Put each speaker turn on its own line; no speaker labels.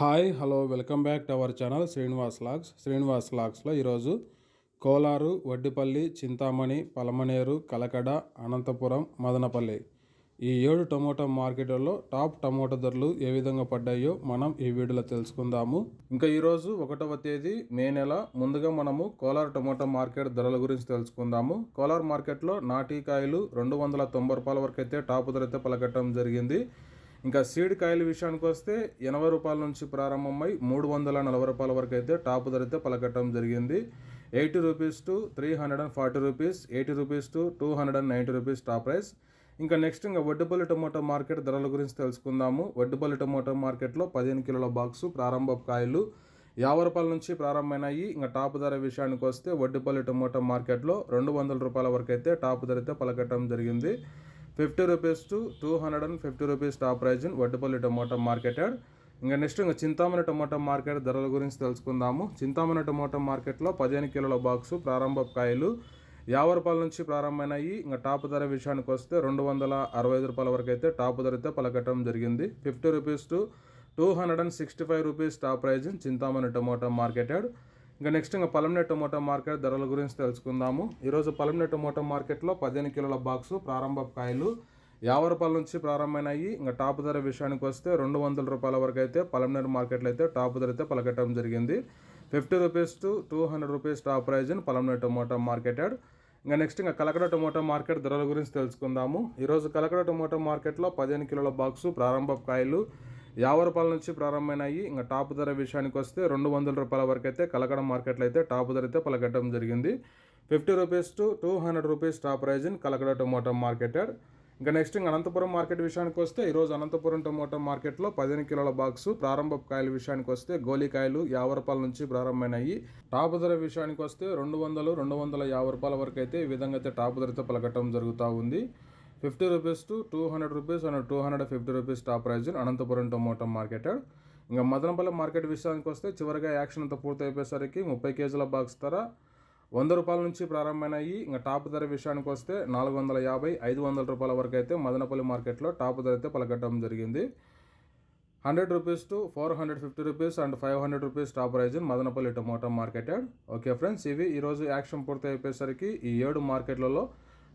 Hi hello welcome back to our channel Srinivas vlogs. Srinivas లాగ్స్లో ఈరోజు కోలారు వడ్డిపల్లి చింతామణి పలమనేరు కలకడ అనంతపురం మదనపల్లి ఈ ఏడు tomato మార్కెట్లలో టాప్ టమోటా ధరలు ఏ విధంగా పడ్డాయో మనం ఈ వీడియోలో తెలుసుకుందాము. ఇంకా ఈరోజు ఒకటవ తేదీ మే నెల. ముందుగా మనము కోలార్ టమోటా మార్కెట్ ధరల గురించి తెలుసుకుందాము. కోలార్ మార్కెట్లో నాటికాయలు రెండు వందల తొంభై రూపాయల వరకు అయితే టాప్ ధర అయితే పలకట్టడం జరిగింది. ఇంకా సీడ్ కాయల విషయానికి వస్తే ఎనభై రూపాయల నుంచి ప్రారంభమై మూడు వందల నలభై రూపాయల వరకు అయితే టాప్ ధర అయితే పలకట్టడం జరిగింది. Eighty rupees to three hundred and forty rupees eighty rupees to two hundred and ninety rupees top price. ఇంకా నెక్స్ట్ ఇంకా వడ్డుపల్లి టమోటా మార్కెట్ ధరల గురించి తెలుసుకుందాము. వడ్డుపల్లి టమోటో మార్కెట్లో పదిహేను కిలోల బాక్సు ప్రారంభ కాయలు యాభై రూపాయల నుంచి ప్రారంభమైనాయి. ఇంకా టాప్ ధర విషయానికి వస్తే వడ్డుపల్లి టమోటా మార్కెట్లో రెండు వందల రూపాయల వరకు అయితే టాప్ ధర అయితే పలకట్టడం జరిగింది. Fifty rupees to two hundred and fifty rupees top price Vaddapalli Vaddupalli marketed. ఇంకా నెక్స్ట్ ఇంకా చింతామణి టొమాటో మార్కెట్ ధరల గురించి తెలుసుకుందాము. చింతామణి టమోటా మార్కెట్లో పదిహేను కిలోల బాక్సు ప్రారంభ కాయలు యాభై రూపాయల నుంచి ప్రారంభమైనాయి. ఇంకా టాప్ ధర విషయానికి వస్తే రెండు వందల అరవై ఐదు రూపాయల వరకు అయితే టాప్ ధర అయితే జరిగింది. Fifty rupees to two hundred and sixty five rupees top price Chintamani tomato marketed. ఇంకా నెక్స్ట్ ఇంకా పలంనే టొమాటో మార్కెట్ ధరల గురించి తెలుసుకుందాము. ఈరోజు పలంనే టొమాటో మార్కెట్లో పదిహేను కిలోల బాక్సు ప్రారంభ కాయలు యాభై రూపాయల నుంచి ప్రారంభమైనాయి. ఇంకా టాప్ ధర విషయానికి వస్తే రెండు వందల రూపాయల వరకు అయితే పలంనేరు మార్కెట్లో అయితే టాప్ ధర అయితే పలకట్టడం జరిగింది. Fifty rupees to two hundred rupees top price in Palamaner tomato marketed. ఇంకా నెక్స్ట్ ఇంకా కలకడ టొమాటో మార్కెట్ ధరల గురించి తెలుసుకుందాము. ఈరోజు కలకడ టొమాటో మార్కెట్లో పదిహేను కిలోల బాక్సు ప్రారంభ కాయలు యాభై రూపాయల నుంచి ప్రారంభమైనాయి. ఇంకా టాప్ ధర విషయానికి వస్తే రెండు వందల రూపాయల వరకు అయితే కలకడ మార్కెట్లో అయితే టాప్ ధర అయితే పలకట్టడం జరిగింది. Fifty rupees to two hundred rupees top price in Kalakada tomato marketed. ఇంకా నెక్స్ట్ ఇంకా అనంతపురం మార్కెట్ విషయానికి వస్తే ఈరోజు అనంతపురం టొమాటో మార్కెట్లో పదిహేను కిలోల బాక్స్ ప్రారంభ కాయల విషయానికి వస్తే గోలికాయలు యాభై రూపాయల నుంచి ప్రారంభమైనాయి. టాప్ ధర విషయానికి వస్తే రెండు వందలు రెండు వందల యాభై రూపాయల వరకు అయితే ఈ విధంగా అయితే టాప్ ధరతో పలకటం జరుగుతూ ఉంది. Fifty rupees to two hundred rupees and two hundred fifty rupees top price Anantapuram tomato market ఇంకా మదనపల్లి మార్కెట్ విషయానికి వస్తే చివరిగా యాక్షన్ అంతా పూర్తి అయిపోయేసరికి ముప్పై కేజీల బాక్స్ ధర వంద రూపాయల నుంచి ప్రారంభమైనాయి. ఇంకా టాప్ ధర విషయానికి వస్తే నాలుగు వందల యాభై ఐదు వందల రూపాయల వరకు అయితే మదనపల్లి మార్కెట్లో టాప్ ధర అయితే పలకట్టడం జరిగింది. Hundred rupees to four hundred fifty rupees and five hundred rupees top price Madanapalli tomato market okay friends ఇవి ఈరోజు యాక్షన్ పూర్తి అయిపోయేసరికి ఈ ఏడు మార్కెట్లలో